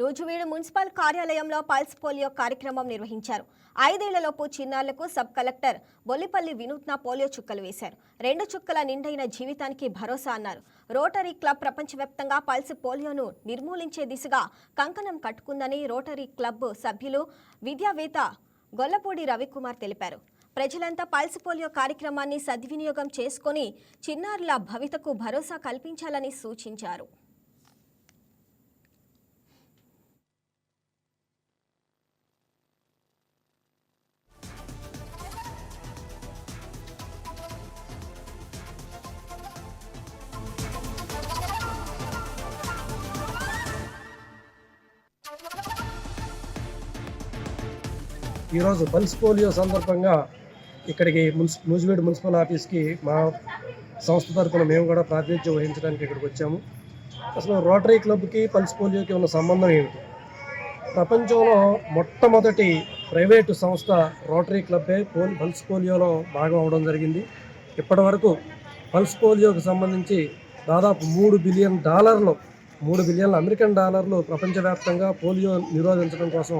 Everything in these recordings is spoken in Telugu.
నూజువీడు మున్సిపల్ కార్యాలయంలో పల్స్ పోలియో కార్యక్రమం నిర్వహించారు. ఐదేళ్ళలోపు చిన్నారులకు సబ్ కలెక్టర్ బొల్లిపల్లి వినూత్న పోలియో చుక్కలు వేశారు. రెండు చుక్కల నిండైన జీవితానికి భరోసా అన్నారు. రోటరీ క్లబ్ ప్రపంచవ్యాప్తంగా పల్స్ పోలియోను నిర్మూలించే దిశగా కంకణం కట్టుకుందని రోటరీ క్లబ్ సభ్యులు విద్యావేత్త గొల్లపూడి రవికుమార్ తెలిపారు. ప్రజలంతా పల్స్ పోలియో కార్యక్రమాన్ని సద్వినియోగం చేసుకుని చిన్నారుల భవితకు భరోసా కల్పించాలని సూచించారు. ఈరోజు పల్స్ పోలియో సందర్భంగా ఇక్కడికి మున్సి నూజివీడు మున్సిపల్ ఆఫీస్కి మా సంస్థ తరపున మేము కూడా ప్రాతినిధ్యం వహించడానికి ఇక్కడికి వచ్చాము. అసలు రోటరీ క్లబ్కి పల్స్ పోలియోకి ఉన్న సంబంధం ఏమిటి? ప్రపంచంలో మొట్టమొదటి ప్రైవేటు సంస్థ రోటరీ క్లబ్బే పోల్ పల్స్ పోలియోలో భాగం అవడం జరిగింది. ఇప్పటి వరకు పల్స్ పోలియోకి సంబంధించి దాదాపు మూడు బిలియన్ డాలర్లు మూడు బిలియన్ల అమెరికన్ డాలర్లు ప్రపంచవ్యాప్తంగా పోలియో నిరోధించడం కోసం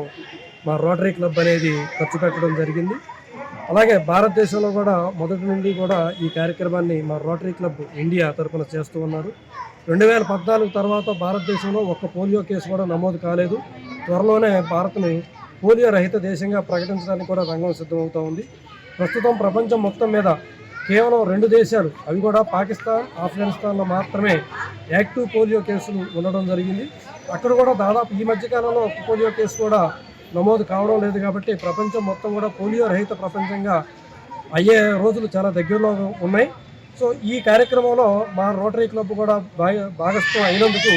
మా రోటరీ క్లబ్ అనేది ఖర్చు పెట్టడం జరిగింది. అలాగే భారతదేశంలో కూడా మొదటి నుండి కూడా ఈ కార్యక్రమాన్ని మా రోటరీ క్లబ్ ఇండియా తరఫున చేస్తూ ఉన్నారు. రెండు వేల పద్నాలుగు తర్వాత భారతదేశంలో ఒక్క పోలియో కేసు కూడా నమోదు కాలేదు. త్వరలోనే భారత్ని పోలియో రహిత దేశంగా ప్రకటించడానికి కూడా రంగం సిద్ధమవుతూ ఉంది. ప్రస్తుతం ప్రపంచం మొత్తం మీద కేవలం రెండు దేశాలు అవి కూడా పాకిస్తాన్ ఆఫ్ఘనిస్తాన్లో మాత్రమే యాక్టివ్ పోలియో కేసులు ఉండడం జరిగింది. అక్కడ కూడా దాదాపు ఈ మధ్యకాలంలో పోలియో కేసు కూడా నమోదు కావడం లేదు కాబట్టి ప్రపంచం మొత్తం కూడా పోలియో రహిత ప్రపంచంగా అయ్యే రోజులు చాలా దగ్గరలో ఉన్నాయి. సో ఈ కార్యక్రమంలో మా రోటరీ క్లబ్ కూడా భాగ భాగస్థం అయినందుకు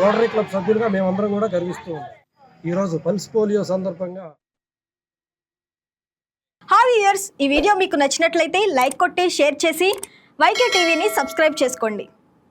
రోటరీ క్లబ్ సభ్యులుగా మేమందరం కూడా గర్విస్తూ ఉన్నాం. ఈరోజు పల్స్ పోలియో సందర్భంగా హాయ్ ఇయర్స్ ఈ వీడియో మీకు నచ్చినట్లయితే లైక్ కొట్టి షేర్ చేసి వైకే టీవీని సబ్స్క్రైబ్ చేసుకోండి.